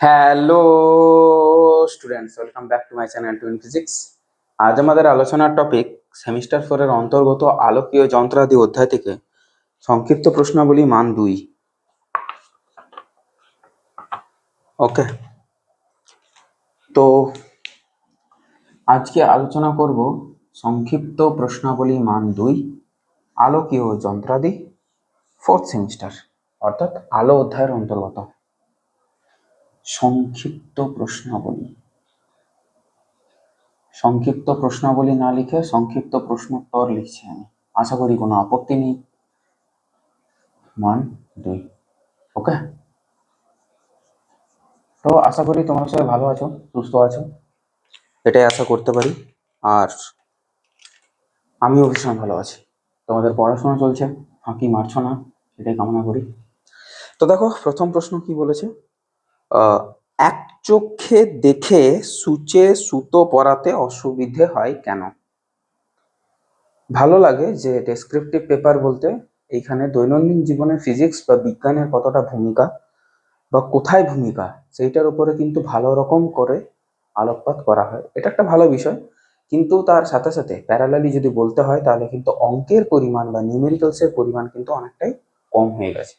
Hello students welcome back to my channel twin physics আজ আমাদের আলোচনার টপিক সেমিস্টার ফোরের অন্তর্গত আলোকীয় যন্ত্রাদি অধ্যায় থেকে সংক্ষিপ্ত প্রশ্নাবলী মান দুই। ওকে তো আজকে আলোচনা করব সংক্ষিপ্ত প্রশ্নাবলী মান দুই, আলোকীয় যন্ত্রাদি ফোর্থ সেমিস্টার অর্থাৎ আলো অধ্যায়ের অন্তর্গত। সংক্ষিপ্ত প্রশ্নাবলী। সংক্ষিপ্ত প্রশ্নাবলী না লিখে সংক্ষিপ্ত প্রশ্নোত্তর লিখছি আমি। আশা করি কোনো আপত্তি নেই। মান দুই ওকে তো আশা করি তোমরা সবাই ভালো আছো, সুস্থ আছো। এটাই আশা করতে পারি। আর আমিও ভীষণ ভালো আছি। তোমাদের পড়াশোনা চলছে, ফাঁকি মারছো না, সেটাই কামনা করি। তো দেখো, প্রথম প্রশ্ন কি বলেছে? আহ, এক চোখে দেখে সূচে সুতো পরাতে অসুবিধে হয় কেন? ভালো লাগে যে ডেসক্রিপটিভ পেপার বলতে এইখানে দৈনন্দিন জীবনে ফিজিক্স বা বিজ্ঞানের কতটা ভূমিকা বা কোথায় ভূমিকা সেইটার উপরে কিন্তু ভালো রকম করে আলোকপাত করা হয়। এটা একটা ভালো বিষয়। কিন্তু তার সাথে সাথে প্যারালালি যদি বলতে হয় তাহলে কিন্তু অঙ্কের পরিমাণ বা নিউমেরিক্যালসের পরিমাণ কিন্তু অনেকটাই কম হয়ে গেছে।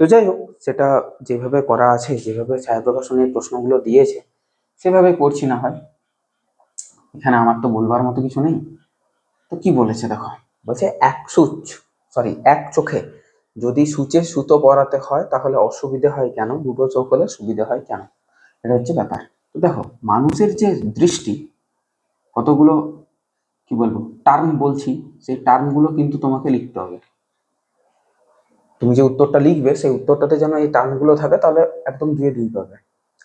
তো যাই হোক, সেটা যেভাবে করা আছে, যেভাবে ছায়াপ্রকাশনের প্রশ্নগুলো দিয়েছে, সেভাবে করছি না হয়। এখানে আমার তো বলবার মতো কিছু নেই। তো কি বলেছে দেখো? বলছে এক সুচ সরি এক চোখে। যদি সূচের সুতো পরাতে হয়, তাহলে অসুবিধে হয় কেন? দুটো চোখ হলে সুবিধে হয় কেন? এটা হচ্ছে ব্যাপার। তো দেখো, মানুষের যে দৃষ্টি, কতগুলো, কি বলব টার্ম বলছি, সেই টার্মগুলো কিন্তু তোমাকে লিখতে হবে। তুমি যে উত্তরটা লিখবে, সেই উত্তরটাতে যেন এই টার্মগুলো থাকে, তাহলে একদম দুয়ে দুই পাবে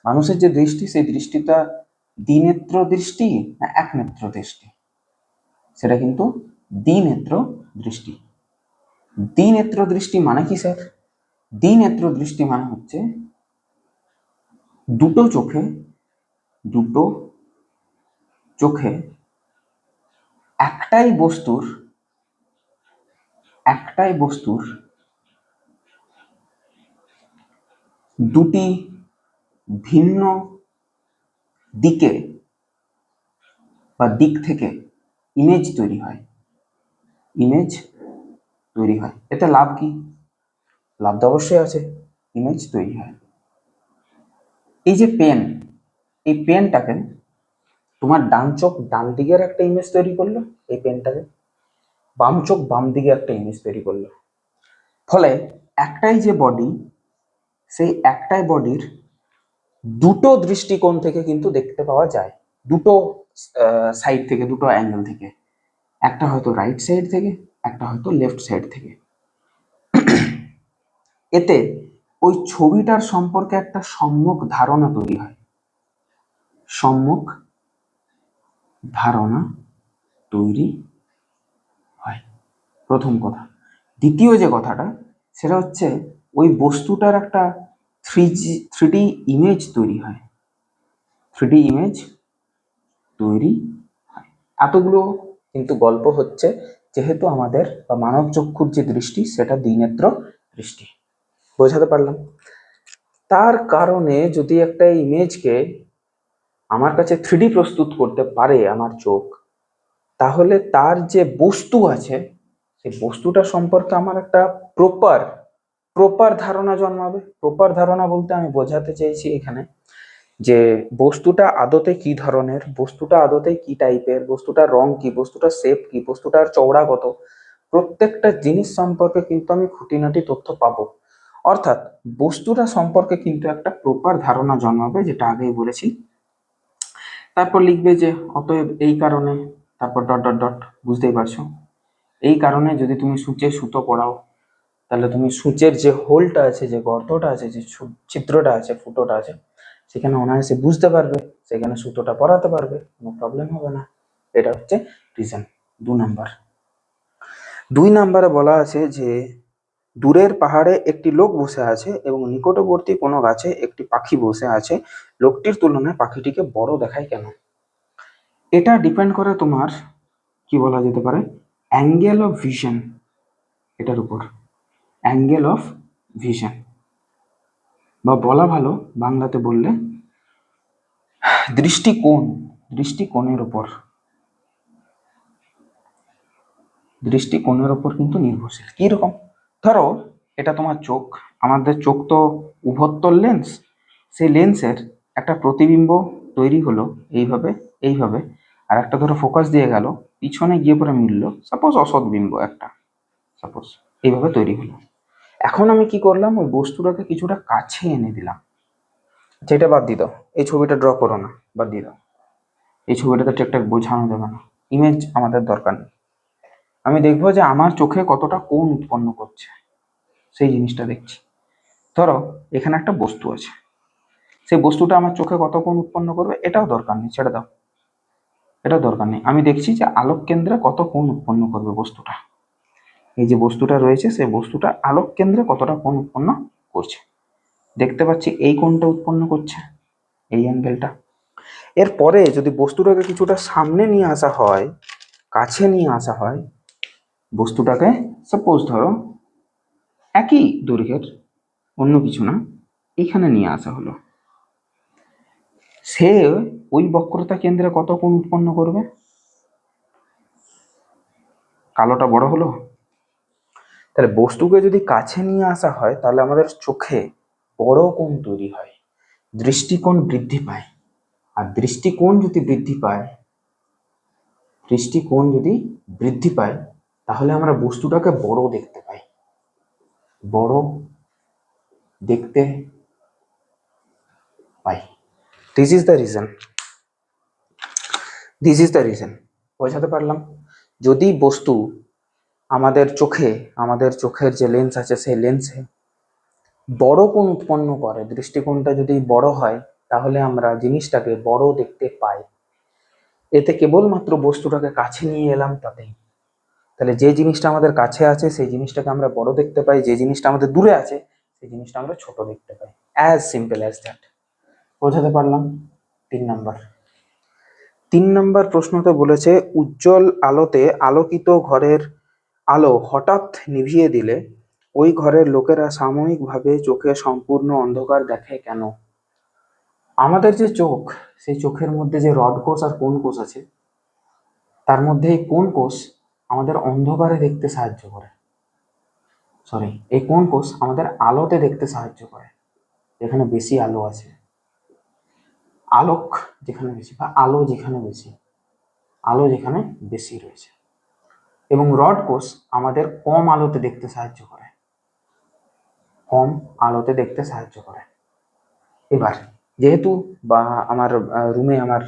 মানুষের যে দৃষ্টি, সেই দৃষ্টিটা দ্বিনেত্র দৃষ্টি না এক নেত্র দৃষ্টি? সেটা কিন্তু দ্বিনেত্র দৃষ্টি। দ্বিনেত্র দৃষ্টি মানে কি, স্যার? দ্বিনেত্র দৃষ্টি মানে হচ্ছে দুটো চোখে দুটো চোখে একটাই বস্তুর একটাই বস্তুর দুটি ভিন্ন দিকে বা দিক থেকে ইমেজ তৈরি হয়। ইমেজ তৈরি হয়। এতে লাভ কি? লাভ তো অবশ্যই আছে। ইমেজ তৈরি হয়। এই যে পেন এই পেনটাকে তোমার ডান চোখ ডান দিকের একটা ইমেজ তৈরি করল, এই পেনটাকে বাম চোখ বাম দিকে একটা ইমেজ তৈরি করল। ফলে একটাই যে বডি সেই একটাই বডির দুটো দৃষ্টিকোণ থেকে কিন্তু দেখতে পাওয়া যায়। দুটো সাইড থেকে, দুটো অ্যাঙ্গেল থেকে। একটা হয়তো রাইট সাইড থেকে, একটা হয়তো লেফট সাইড থেকে। এতে ওই ছবিটার সম্পর্কে একটা সম্যক ধারণা তৈরি হয়। সম্যক ধারণা তৈরি হয়। প্রথম কথা। দ্বিতীয় যে কথাটা, সেটা হচ্ছে ওই বস্তুটার একটা থ্রি জি থ্রি ইমেজ তৈরি হয়। থ্রি ইমেজ তৈরি এতগুলো কিন্তু গল্প হচ্ছে, যেহেতু আমাদের বা মানব চক্ষুর যে দৃষ্টি, সেটা দ্বিনেত্র দৃষ্টি। বোঝাতে পারলাম? তার কারণে যদি একটা ইমেজকে আমার কাছে থ্রিডি প্রস্তুত করতে পারে আমার চোখ, তাহলে তার যে বস্তু আছে, সেই বস্তুটা সম্পর্কে আমার একটা প্রপার প্রপার ধারণা জন্মাবে। প্রপার ধারণা বলতে আমি বোঝাতে চাইছি এখানে যে বস্তুটা আদতে কি ধরনের, বস্তুটা আদতে কি টাইপের বস্তুটার রং কি বস্তুটার শেপ কি, বস্তুটার চওড়া কত, প্রত্যেকটা জিনিস সম্পর্কে কিন্তু আমি খুঁটিনাটি তথ্য পাবো। অর্থাৎ বস্তুটা সম্পর্কে কিন্তু একটা প্রপার ধারণা জন্মাবে, যেটা আগেই বলেছি। তারপর লিখবে যে, অতএব এই কারণে, তারপর ডট ডট ডট বুঝতেই পারছ। এই কারণে যদি তুমি সূচে সুতো পড়াও তাহলে তুমি সূচের যে হোলটা আছে, যে গর্তটা আছে, যে ছিদ্রটা আছে, ফুটোটা আছে, সেখানে অনায়াসে বুঝতে পারবে, সেখানে সুতোটা পরাতে পারবে, কোনো প্রবলেম হবে না। এটা হচ্ছে রিজন দু নাম্বার দুই নাম্বারে বলা আছে যে, দূরের পাহাড়ে একটি লোক বসে আছে এবং নিকটবর্তী কোনো গাছে একটি পাখি বসে আছে। লোকটির তুলনায় পাখিটিকে বড় দেখায় কেন? এটা ডিপেন্ড করে তোমার, কি বলা যেতে পারে? অ্যাঙ্গেল অফ ভিশন এটার উপর। Angle of vision. বা বলা ভালো, বাংলাতে বললে দৃষ্টিকোণ, দৃষ্টিকোণের ওপর। দৃষ্টিকোণের ওপর কিন্তু নির্ভরশীল। কীরকম ধরো, এটা তোমার চোখ। আমাদের চোখ তো উভত্তর লেন্স সেই লেন্সের একটা প্রতিবিম্ব তৈরি হলো এইভাবে এইভাবে। আর একটা ধরো ফোকাস দিয়ে গেল, পিছনে গিয়ে পরে মিললো সাপোজ অসৎ বিম্ব একটা। সাপোজ এইভাবে তৈরি হলো। এখন আমি কি করলাম? ওই বস্তুটাকে কিছুটা কাছে এনে দিলাম। যেটা বাদ দিয়ে দাও। এই ছবিটা ড্র করো না, বাদ দিয়ে দাও। এই ছবিটাতে ঠিকঠাক বোঝানো যাবে না। ইমেজ আমাদের দরকার নেই। আমি দেখব যে আমার চোখে কতটা কোণ উৎপন্ন করছে। সেই জিনিসটা দেখছি। ধরো, এখানে একটা বস্তু আছে। সেই বস্তুটা আমার চোখে কত কোণ উৎপন্ন করবে? এটাও দরকার নেই, ছেড়ে দাও। এটাও দরকার নেই। আমি দেখছি যে আলোক কেন্দ্রে কত কোণ উৎপন্ন করবে বস্তুটা। এই যে বস্তুটা রয়েছে, সেই বস্তুটা আলোক কেন্দ্রে কতটা কোণ উৎপন্ন করছে? দেখতে পাচ্ছি এই কোণটা উৎপন্ন করছে, এই অ্যাঙ্গেলটা এরপরে যদি বস্তুটাকে কিছুটা সামনে নিয়ে আসা হয়, কাছে নিয়ে আসা হয়, বস্তুটাকে সাপোজ ধরো একই দৈর্ঘ্যের, অন্য কিছু না, এখানে নিয়ে আসা হলো। সে ওই বক্রতা কেন্দ্রে কত কোণ উৎপন্ন করবে? কালোটা বড় হলো? তাহলে বস্তুকে যদি কাছে নিয়ে আসা হয়, তাহলে আমাদের চোখে বড় কোণ তৈরি হয়, দৃষ্টিকোণ বৃদ্ধি পায়। আর দৃষ্টিকোণ যদি বৃদ্ধি পায়, দৃষ্টিকোণ যদি বৃদ্ধি পায়, তাহলে আমরা বস্তুটাকে বড় দেখতে পাই। বড় দেখতে পাই। This is the reason this is the reason বোঝাতে পারলাম? যদি বস্তু আমাদের চোখে, আমাদের চোখের যে লেন্স আছে সেই লেন্সে বড় কোণ উৎপন্ন করে। দৃষ্টিকোণটা যদি বড় হয়, তাহলে আমরা জিনিসটাকে বড় দেখতে পাই। এতে কেবলমাত্র বস্তুটাকে কাছে নিয়ে এলাম তাতেই। তাহলে যে জিনিসটা আমাদের কাছে আছে, সেই জিনিসটাকে আমরা বড় দেখতে পাই। যে জিনিসটা আমাদের দূরে আছে, সেই জিনিসটা আমরা ছোট দেখতে পাই। অ্যাজ সিম্পল অ্যাজ দ্যাট বোঝাতে পারলাম? তিন নাম্বার। তিন নম্বর প্রশ্নতে বলেছে, উজ্জ্বল আলোতে আলোকিত ঘরের আলো হঠাৎ নিভিয়ে দিলে ওই ঘরের লোকেরা সাময়িকভাবে চোখে সম্পূর্ণ অন্ধকার দেখে কেন? আমাদের যে চোখ, সেই চোখের মধ্যে যে রড কোষ আর কোন কোষ আছে, তার মধ্যে এই কোন কোষ আমাদের অন্ধকারে দেখতে সাহায্য করে। সরি এই কোন কোষ আমাদের আলোতে দেখতে সাহায্য করে, যেখানে বেশি আলো আছে। আলোক যেখানে বেশি বা আলো যেখানে বেশি, আলো যেখানে বেশি রয়েছে। এবং রড কোষ আমাদের কম আলোতে দেখতে সাহায্য করে। কম আলোতে দেখতে সাহায্য করে। এবার, যেহেতু বা আমার রুমে আমার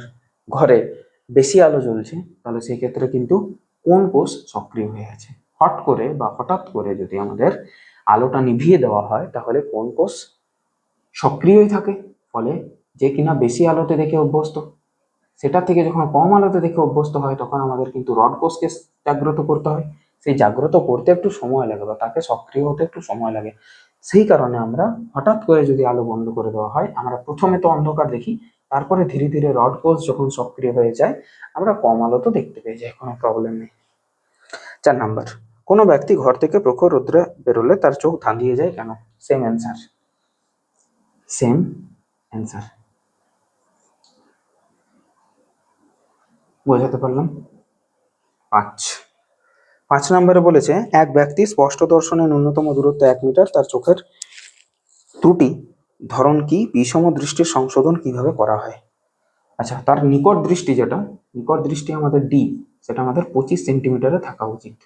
ঘরে বেশি আলো জ্বলছে, তাহলে সেই ক্ষেত্রে কিন্তু কোন কোষ সক্রিয় হয়ে আছে? হট করে বা হঠাৎ করে যদি আমাদের আলোটা নিভিয়ে দেওয়া হয়, তাহলে কোন কোষ সক্রিয়ই থাকে? ফলে যে কিনা বেশি আলোতে দেখে অভ্যস্ত। সেটা থেকে যখন কম আলোতে দেখে অভ্যস্ত হয়, তখন আমাদের কিন্তু রড কোষকে জাগ্রত করতে হয়। সেই জাগ্রত করতে একটু সময় লাগে বা তাকে সক্রিয় হতে একটু সময় লাগে। সেই কারণে আমরা হঠাৎ করে যদি আলো বন্ধ করে দেওয়া হয়, আমরা প্রথমে তো অন্ধকার দেখি, তারপরে ধীরে ধীরে রড কোষ যখন সক্রিয় হয়ে যায়, আমরা কম আলো তো দেখতে পেয়ে যাই, কোনো প্রবলেম নেই। চার নাম্বার, কোনো ব্যক্তি ঘর থেকে প্রখর রোদ্রে বেরোলে তার চোখ ধাঁধিয়ে যায় কেন? সেম অ্যান্সার সেম অ্যান্সার বোঝাতে পারলাম? পাঁচ। পাঁচ নম্বরে বলেছে, এক ব্যক্তি স্পষ্ট দর্শনে ন্যূনতম দূরত্ব এক মিটার, তার চোখের ত্রুটি ধরন কি, বিষম দৃষ্টির সংশোধন কীভাবে করা হয়? আচ্ছা তার নিকট দৃষ্টি যেটা, নিকট দৃষ্টি আমাদের ডি সেটা আমাদের পঁচিশ সেন্টিমিটারে থাকা উচিত।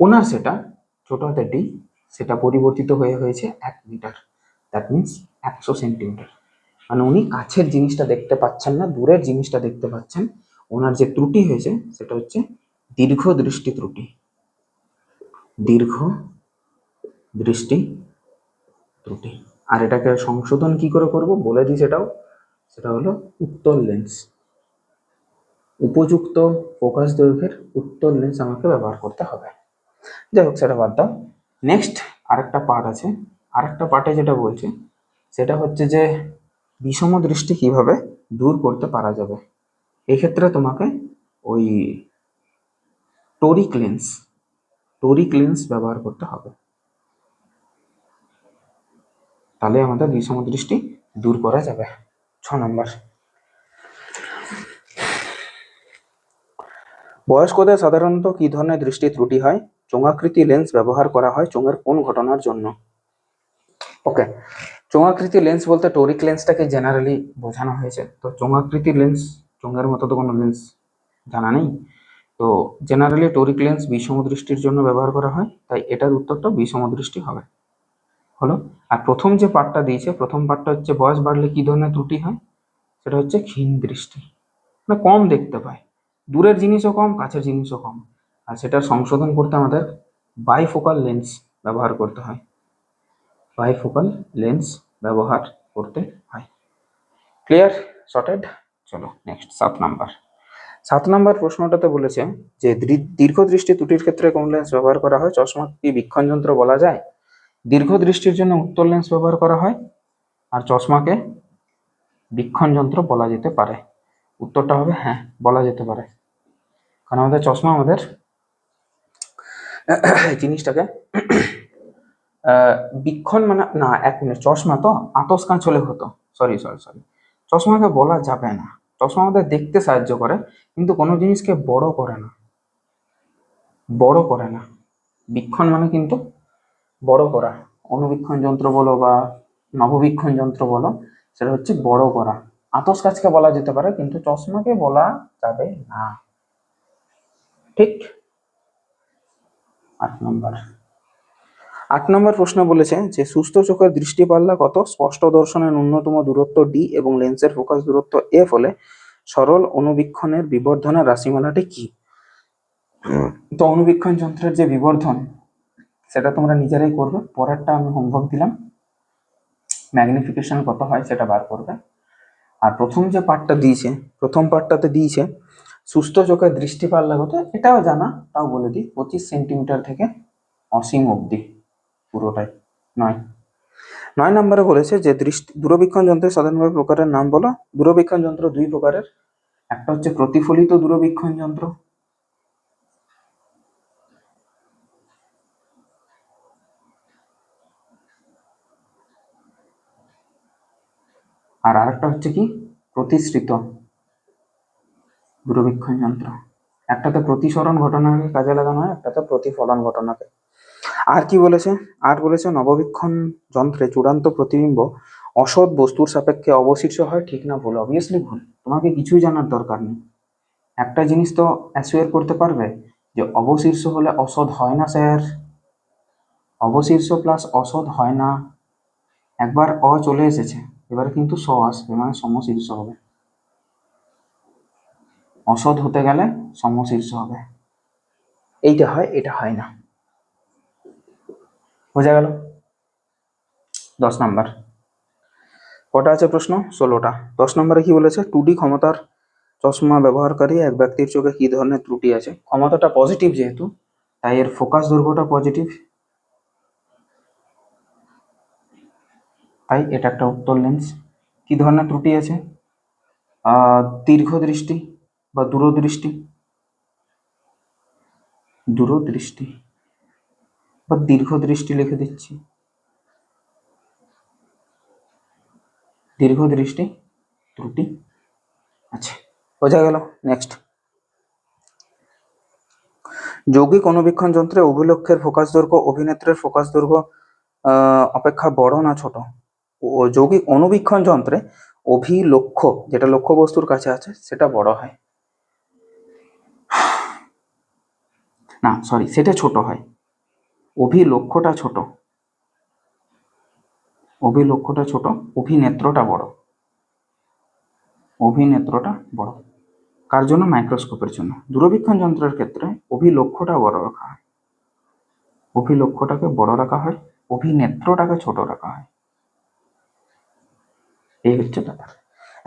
ওনার সেটা, ছোট হাতে ডি সেটা পরিবর্তিত হয়ে হয়েছে এক মিটার। দ্যাট মিনস একশো সেন্টিমিটার। মানে উনি কাছের জিনিসটা দেখতে পাচ্ছেন না, দূরের জিনিসটা দেখতে পাচ্ছেন ওনার যে ত্রুটি হয়েছে, সেটা হচ্ছে দীর্ঘ দৃষ্টি ত্রুটি। দীর্ঘ দৃষ্টি ত্রুটি। আর এটাকে সংশোধন কি করে করব? বলে দিই সেটাও। সেটা হলো উত্তর লেন্স উপযুক্ত ফোকাস দৈর্ঘ্যের উত্তর লেন্স আমাকে ব্যবহার করতে হবে। যাই হোক, সেটা বাদ দাও। নেক্সট আরেকটা পার্ট আছে। আরেকটা পার্টে যেটা বলছে, সেটা হচ্ছে যে বিষম দৃষ্টি কীভাবে দূর করতে পারা যাবে। এক্ষেত্রে তোমাকে ওই টোরিক লেন্স টোরিক লেন্স ব্যবহার করতে হবে। তাহলে আমাদের বিষম দৃষ্টি দূর করা যাবে। ছ নম্বর। বয়স্কদের সাধারণত কি ধরনের দৃষ্টি ত্রুটি হয়? চোঙাকৃতি লেন্স ব্যবহার করা হয় চোঙের কোন ঘটনার জন্য? ওকে চোঙাকৃতি লেন্স বলতে টোরিক লেন্সটাকে জেনারেলি বোঝানো হয়েছে। তো চোঙাকৃতি লেন্স চোঙের মতো তো কোনো লেন্স জানা নেই। তো জেনারেলি টোরিক লেন্স বিষম দৃষ্টির জন্য ব্যবহার করা হয়, তাই এটার উত্তরটা বিষম দৃষ্টি হবে। হলো? আর প্রথম যে পার্টটা দিয়েছে, প্রথম পার্টটা হচ্ছে বয়স বাড়লে কী ধরনের ত্রুটি হয়? সেটা হচ্ছে ক্ষীণ দৃষ্টি। মানে কম দেখতে পায়। দূরের জিনিসও কম, কাছের জিনিসও কম। আর সেটা সংশোধন করতে আমাদের বাইফোকাল লেন্স ব্যবহার করতে হয়। বাইফোকাল লেন্স ব্যবহার করতে হয়। ক্লিয়ার শর্টেড চলো নেক্সট সাত নাম্বার। সাত নাম্বার প্রশ্নটাতে বলেছে যে দৃ- দীর্ঘদৃষ্টি ত্রুটির ক্ষেত্রে কোন লেন্স ব্যবহার করা হয়? চশমা কি বীক্ষণ যন্ত্র বলা যায়? দীর্ঘ দৃষ্টির জন্য উত্তর লেন্স ব্যবহার করা হয়? আর চশমাকে বীক্ষণ যন্ত্র বলা যেতে পারে। উত্তরটা হবে হ্যাঁ বলা যেতে পারে। কারণ আমাদের চশমা আমাদের জিনিসটাকে বীক্ষণ মানে না, এক মিনিট, চশমা তো আতস কাঁচ হতো। সরি সরি সরি চশমাকে বলা যাবে না। চশমা আমাদের দেখতে সাহায্য করে, কিন্তু কোনো জিনিসকে বড় করে না। বড় করে না। বীক্ষণ মানে কিন্তু বড় করা। অনুবীক্ষণ যন্ত্র বলো বা নববীক্ষণ যন্ত্র বলো, সেটা হচ্ছে বড় করা। আতস কাজকে বলা যেতে পারে, কিন্তু চশমাকে বলা যাবে না। ঠিক? আট নম্বর। আট নম্বর প্রশ্ন বলেছে যে, সুস্থ চোখের দৃষ্টিপাল্লা কত? স্পষ্ট দর্শনের ন্যূনতম দূরত্ব ডি এবং লেন্সের ফোকাস দূরত্ব এফ হলে সরল অনুবীক্ষণের বিবর্ধনের রাশিমালাটি কি? তো অনুবীক্ষণ যন্ত্রের যে বিবর্ধন, সেটা তোমরা নিজেরাই করবে। পরেরটা আমি হোমওয়ার্ক দিলাম। ম্যাগনিফিকেশন কত হয় সেটা বার করবে। আর প্রথম যে পার্টটা দিয়েছে, প্রথম পার্টটাতে দিয়েছে, সুস্থ চোখের দৃষ্টিপাল্লা কত? এটাও জানা, তাও বলে দিই, পঁচিশ সেন্টিমিটার থেকে অসীম অবধি। পুরোটাই। নয়। নয় নম্বরে বলেছে যে দৃষ্টি দূরবীক্ষণ যন্ত্রের সাধারণভাবে প্রকারের নাম বলো। দূরবীক্ষণ যন্ত্র দুই প্রকারের। একটা হচ্ছে প্রতিফলিত দূরবীক্ষণ যন্ত্র। আর আরেকটা হচ্ছে কি? প্রতিশ্রিত দূরবীক্ষণ যন্ত্র। একটাতে প্রতিসরণ ঘটনাকে কাজে লাগানো হয়, একটাতে প্রতিফলন ঘটনাকে। আর কি বলেছে? আর বলেছে, নববীক্ষণ যন্ত্রে চূড়ান্ত প্রতিবিম্ব অসৎ বস্তুর সাপেক্ষে অবশিষ্ট হয়, ঠিক না ভুল? অবভিয়াসলি ভুল। তোমাকে কিছুই জানার দরকার নেই। একটা জিনিস তো অ্যাসুয়ার করতে পারবে যে অবশীর্ষ হলে অসৎ হয় না, স্যার। অবশীর্ষ প্লাস অসৎ হয় না। একবার অ চলে এসেছে, এবার কিন্তু স আসবে মানে সমশীর্ষ হবে। অসৎ হতে গেলে সমশীর্ষ হবে। এইটা হয়, এটা হয় না। বোঝা গেল? দশ নাম্বার। কটা আছে প্রশ্ন? ষোলোটা। দশ নম্বরে কি বলেছে? টু ডি ক্ষমতার চশমা ব্যবহারকারী এক ব্যক্তির চোখে কি ধরনের ত্রুটি আছে? ক্ষমতাটা পজিটিভ যেহেতু তাই এর ফোকাস দৈর্ঘ্যটা পজিটিভ তাই এটা একটা উত্তর লেন্স কি ধরনের ত্রুটি আছে? আহ, দীর্ঘদৃষ্টি বা দূরদৃষ্টি? দূরদৃষ্টি। বা দীর্ঘ দৃষ্টি লিখে দিচ্ছি। দীর্ঘ দৃষ্টি, ত্রুটি আচ্ছা বোঝা গেল নেক্সট যৌগিক অনুবীক্ষণ যন্ত্রে অভিলক্ষের ফোকাস দৈর্ঘ্য, অভিনেত্রের ফোকাস দৈর্ঘ্য অপেক্ষা বড় না ছোট? যৌগিক অনুবীক্ষণ যন্ত্রে অভিলক্ষ্য যেটা লক্ষ্য বস্তুর কাছে আছে, সেটা বড় হয়। না সরি সেটা ছোট হয়। অভিলক্ষ্যটা ছোট। অভিলক্ষ্যটা ছোট, অভিনেত্রটা বড়। অভিনেত্রটা বড়। কার জন্য? মাইক্রোস্কোপের জন্য। দূরবীক্ষণ যন্ত্রের ক্ষেত্রে অভিলক্ষ্যটা বড় রাখা হয়। অভিলক্ষ্যটাকে বড় রাখা হয়, অভিনেত্রটাকে ছোট রাখা হয়। এই হচ্ছে ব্যাপার।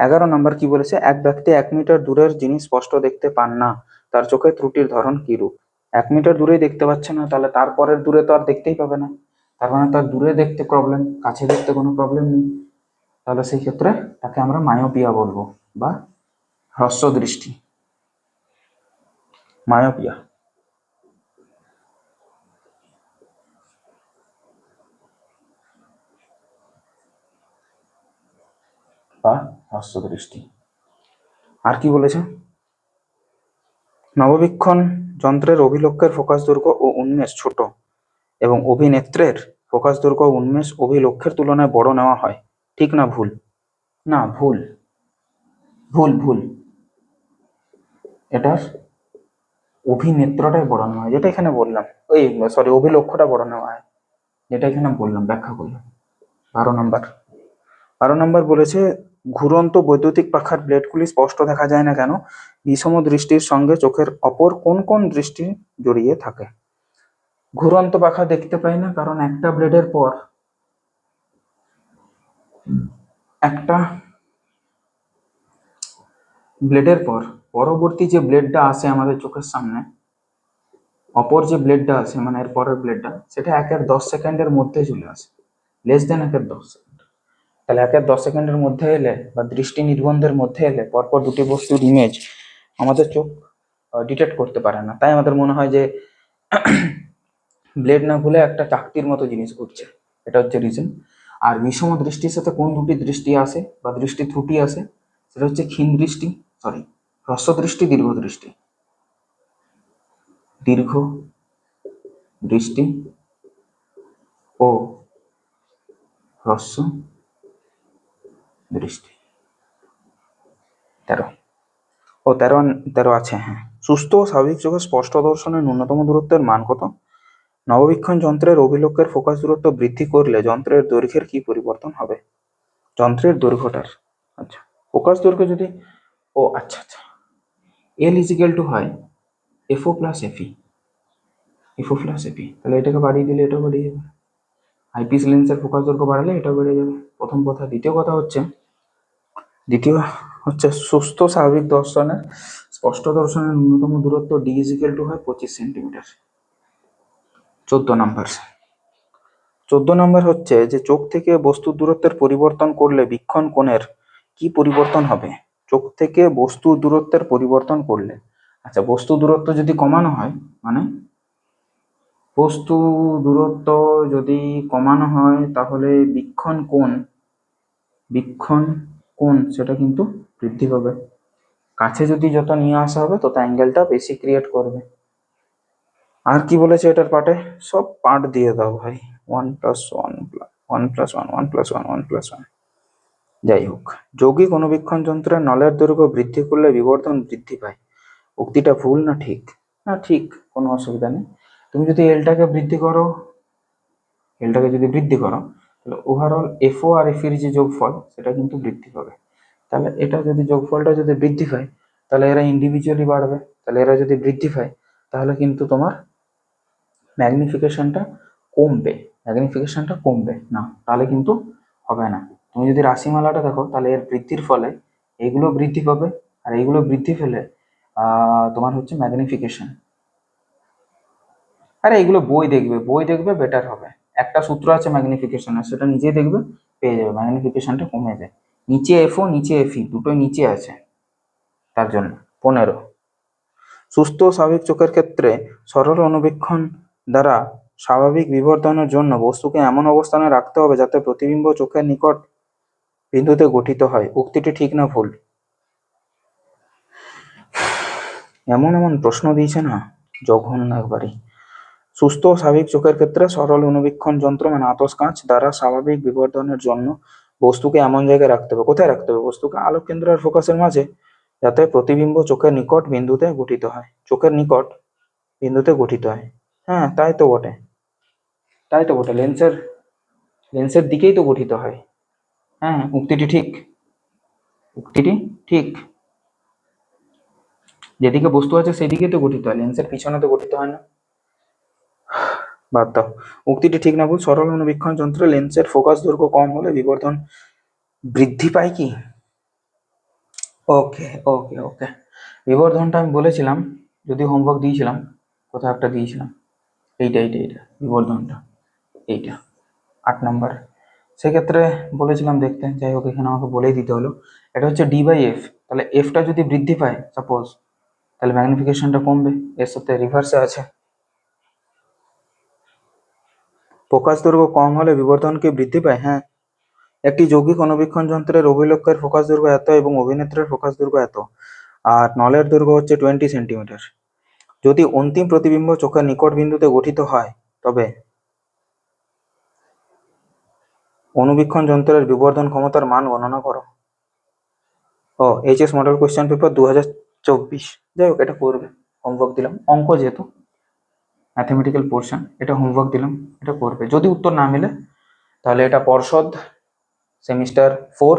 এগারো নম্বর কি বলেছে? এক ব্যক্তি এক মিটার দূরের জিনিস স্পষ্ট দেখতে পান না, তার চোখে ত্রুটির ধরন কি রূপ? এক মিটার দূরেই দেখতে পাচ্ছে না, তাহলে তারপরের দূরে তো আর দেখতেই পাবে না। তার মানে তার দূরে দেখতে প্রবলেম কাছে দেখতে কোনো প্রবলেম নেই। তাহলে সেই ক্ষেত্রে তাকে আমরা মায়োপিয়া বলব বা হ্রস্ব দৃষ্টি মায়োপিয়া বা হ্রস্ব দৃষ্টি আর কি বলেছে? নববীক্ষণ যন্ত্রের অভিলক্ষের ফোকাস দৈর্ঘ্য ও উন্মেষ ছোট এবং অভিনেত্রের ফোকাস দৈর্ঘ্য ও উন্মেষ অভিলক্ষের তুলনায় বড় নেওয়া হয়। ঠিক না ভুল? না, ভুল। ভুল ভুল। এটার অভিনেত্রটাই বড় নেওয়া হয়, যেটা এখানে বললাম। ওই সরি অভিলক্ষটা বড় নেওয়া হয়, যেটা এখানে বললাম, ব্যাখ্যা করলাম। বারো নম্বর। বারো নম্বর বলেছে ঘুরন্ত বৈদ্যুতিক পাখার ব্লেডগুলি স্পষ্ট দেখা যায় না কেন? বিষম দৃষ্টির সঙ্গে চোখের অপর কোন কোন দৃষ্টি জড়িয়ে থাকে? ঘুরন্ত পাখা দেখতে পাই না, কারণ একটা ব্লেডের পর একটা ব্লেডের পর পরবর্তী যে ব্লেডটা আসে আমাদের চোখের সামনে, অপর যে ব্লেডটা আছে মানে এর পরের ব্লেডটা, সেটা একের দশ সেকেন্ডের মধ্যে চলে আসে লেস দেন একের দশ। সেকেন্ড তাহলে একের দশ সেকেন্ডের মধ্যে এলে বা দৃষ্টি নির্বন্ধের মধ্যে এলে পরপর দুটি বস্তুর ইমেজ আমাদের চোখ ডিটেক্ট করতে পারে না। তাই আমাদের মনে হয় যে ব্লেড না খুলে একটা চাকতির মতো জিনিস ঘুরছে এটা হচ্ছে রিজন আর বিষম দৃষ্টির সাথে কোন দুটি দৃষ্টি আসে বা দৃষ্টি ত্রুটি আসে, সেটা হচ্ছে ক্ষীণ দৃষ্টি সরি হ্রস্ব দৃষ্টি, দীর্ঘ দৃষ্টি। দীর্ঘ দৃষ্টি ও হ্রস্ব দৃষ্টি তেরো। ও, তেরো তেরো আছে হ্যাঁ। সুস্থ ও স্বাভাবিক চোখে স্পষ্ট দর্শনের ন্যূনতম দূরত্বের মান কত? নববীক্ষণ যন্ত্রের অভিলক্ষের ফোকাস দূরত্ব বৃদ্ধি করলে যন্ত্রের দৈর্ঘ্যের কি পরিবর্তন হবে? যন্ত্রের দৈর্ঘ্যটার। আচ্ছা ফোকাস দৈর্ঘ্য যদি, ও আচ্ছা আচ্ছা। এল ইজিক্যাল টু হয় FO plus FE FO plus FE তাহলে এটাকে বাড়িয়ে দিলে এটাও বাড়িয়ে যাবে। আইপিএস লেন্সের ফোকাস দৈর্ঘ্য বাড়ালে এটাও বেড়ে যাবে। প্রথম কথা। দ্বিতীয় কথা হচ্ছে দ্বিতীয় হচ্ছে সুস্থ স্বাভাবিক দর্শনের স্পষ্ট দর্শনের ন্যূনতম দূরত্ব ডি টু হয় পঁচিশ সেন্টিমিটার চোদ্দ নাম্বার চোদ্দ নাম্বার হচ্ছে যে চোখ থেকে বস্তুর দূরত্বের পরিবর্তন করলে বীক্ষণ কোণের কি পরিবর্তন হবে? চোখ থেকে বস্তু দূরত্বের পরিবর্তন করলে। আচ্ছা বস্তু দূরত্ব যদি কমানো হয় মানে? বস্তু দূরত্ব যদি কমানো হয়, তাহলে বীক্ষণ কোণ, বীক্ষণ কোণ, সেটা কিন্তু বৃদ্ধি পাবে। কাছে যদি যত নিয়ে আসা হবে, তত অ্যাঙ্গেলটা বেশি ক্রিয়েট করবে। আর কি বলেছে এটার পার্টে সব পার্ট দিয়ে দাও ভাই। One plus one one plus one one plus one one plus one যাই হোক, যৌগিক অনুবীক্ষণ যন্ত্রের নলের দৈর্ঘ্য বৃদ্ধি করলে বিবর্তন বৃদ্ধি পায়। উক্তিটা ভুল না ঠিক? না, ঠিক, কোনো অসুবিধা নেই। তুমি যদি এলটাকে বৃদ্ধি করো এলটাকে যদি বৃদ্ধি করো তাহলে ওভারঅল এফও আর এফ এর যে যোগফল, সেটা কিন্তু বৃদ্ধি পাবে। তাহলে এটা যদি যোগফলটা যদি বৃদ্ধি পায়, তাহলে এরা ইন্ডিভিজুয়ালি বাড়বে। তাহলে এরা যদি বৃদ্ধি পায়, তাহলে কিন্তু তোমার ম্যাগনিফিকেশনটা কমবে। ম্যাগনিফিকেশনটা কমবে। না, তাহলে কিন্তু হবে না। তুমি যদি রাশিমালাটা দেখো, তাহলে এর বৃদ্ধির ফলে এগুলো বৃদ্ধি পাবে, আর এগুলো বৃদ্ধি পেলে তোমার হচ্ছে ম্যাগনিফিকেশন আরে এগুলো বই দেখবে বই দেখবে বেটার হবে। একটা সূত্র আছে ম্যাগনিফিকেশনের সেটা নিজেই দেখবে, পেয়ে যাবে ম্যাগনিফিকেশনটা কমে যায়। নিচে এফও নিচে এফি দুটোই নিচে আছে, তার জন্য, পনেরো। সুস্থ স্বাভাবিক চোখের ক্ষেত্রে সরল অনুবীক্ষণ দ্বারা স্বাভাবিক বিবর্তনের জন্য বস্তুকে এমন অবস্থানে রাখতে হবে যাতে প্রতিবিম্ব চোখের নিকট বিন্দুতে গঠিত হয়। উক্তিটি ঠিক না ভুল। এমন এমন প্রশ্ন দিয়েছে না, জঘন্য একবারই। সুস্থ ও স্বাভাবিক চোখের ক্ষেত্রে সরল অনুবীক্ষণ যন্ত্র মানে আতস কাঁচ দ্বারা স্বাভাবিক বিবর্ধনের জন্য বস্তুকে এমন জায়গায় রাখতে হবে। কোথায় রাখতে হবে? বস্তুকে আলোক কেন্দ্র আর ফোকাসের মাঝে যাতে প্রতিবিম্ব চোখের নিকট বিন্দুতে গঠিত হয়। চোখের নিকট বিন্দুতে গঠিত হয়। হ্যাঁ তাই তো বটে। তাই তো বটে। লেন্সের লেন্সের দিকেই তো গঠিত হয়। হ্যাঁ উক্তিটি ঠিক। উক্তিটি ঠিক। যেদিকে বস্তু আছে সেদিকে তো গঠিত হয়। লেন্সের পিছনে তো গঠিত হয় না। বাদ দাও। উক্তিটি ঠিক না ভুল সরল অনুবীক্ষণ যন্ত্রে লেন্সের ফোকাস দৈর্ঘ্য কম হলে বিবর্ধন বৃদ্ধি পায় কি? ওকে ওকে ওকে। বিবর্ধনটা আমি বলেছিলাম যদি হোমওয়ার্ক দিয়েছিলাম কোথাও একটা দিয়েছিলাম। এইটা এইটা এইটা, বিবর্ধনটা, এইটা, আট নম্বর। সেক্ষেত্রে বলেছিলাম দেখতে, যাই হোক, এখানে আমাকে বলেই দিতে হলো। এটা হচ্ছে ডি বাই এফ তাহলে এফটা যদি বৃদ্ধি পায় সাপোজ তাহলে ম্যাগনিফিকেশনটা কমবে, এর সাথে রিভার্সে আছে। ফোকাস দৈর্ঘ্য কম হলে বিবর্ধন কি বৃদ্ধি পায়? হ্যাঁ। একটি যৌগিক অনুবীক্ষণ যন্ত্রের অভিলক্ষের ফোকাস দৈর্ঘ্য এত এবং অভিনেত্রের ফোকাস দৈর্ঘ্য এত। আর নলের দৈর্ঘ্য হচ্ছে টোয়েন্টি সেন্টিমিটার। যদি অন্তিম প্রতিবিম্ব চোখের নিকট বিন্দুতে গঠিত হয়, তবে অনুবীক্ষণ যন্ত্রের বিবর্ধন ক্ষমতার মান গণনা করো। ও এইচএস মডেল কোয়েশ্চেন পেপার দু হাজার চব্বিশ। যাই হোক, এটা করবে। হোমওয়ার্ক দিলাম। অঙ্ক যেহেতু। ম্যাথমেটিক্যাল পোর্শন এটা হোমওয়ার্ক দিলাম, এটা করবে। যদি উত্তর না মেলে, তাহলে এটা পর্ষদ সেমিস্টার ফোর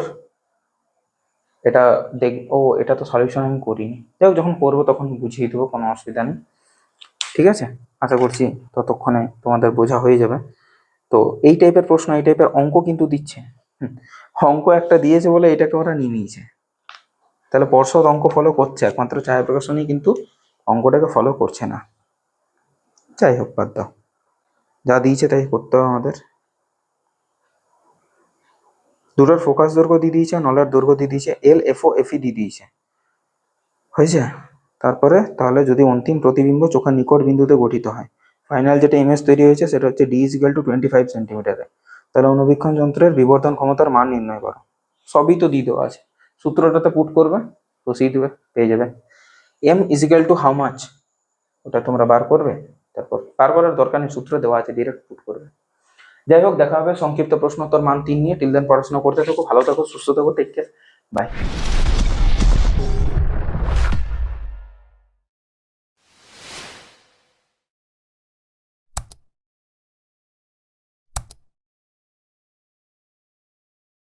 এটা দেখ, ও, এটা তো সলিউশন আমি করিনি। যাই যখন করব তখন বুঝিয়ে দেবো, কোনো অসুবিধা নেই। ঠিক আছে? আশা করছি ততক্ষণে তোমাদের বোঝা হয়ে যাবে। তো এই টাইপের প্রশ্ন, এই টাইপের অঙ্ক কিন্তু দিচ্ছে। অঙ্ক একটা দিয়েছে বলে এটাকে ওরা নিয়ে নিয়েছে। তাহলে পর্ষদ অঙ্ক ফলো করছে, একমাত্র ছায়া প্রকাশনই কিন্তু অঙ্কটাকে ফলো করছে না। যাই হোক, বাদ দাও। যা দিয়েছে তাই করতে হবে আমাদের। দুটোর ফোকাস দৈর্ঘ্য দিয়ে দিয়েছে, নলের দৈর্ঘ্য দিয়ে দিয়েছে এল এফ ও এফই দিয়ে দিয়েছে। হয়েছে? তারপরে তাহলে যদি অন্তিম প্রতিবিম্ব চোখের নিকট বিন্দুতে গঠিত হয় ফাইনাল যেটা ইমেজ তৈরি হয়েছে, সেটা হচ্ছে D equal to twenty five সেন্টিমিটারে তাহলে অনুবীক্ষণ যন্ত্রের বিবর্তন ক্ষমতার মান নির্ণয় করো। সবই তো দিয়ে দেওয়া আছে। সূত্রটাতে পুট করবে বসিয়ে দেবে পেয়ে যাবে। M equal to how much ওটা তোমরা বার করবে। তারপর পারবারের দরকার নেই, সূত্র দেওয়া আছে ডিরেক্ট পুট করবে। যাই হোক, দেখা হবে, সংক্ষিপ্ত প্রশ্নোত্তর মান তিন নিয়ে। টিল দেন পড়াশোনা করতে থাকো, ভালো থাকো, সুস্থ থাকো টেক কেয়ার বাই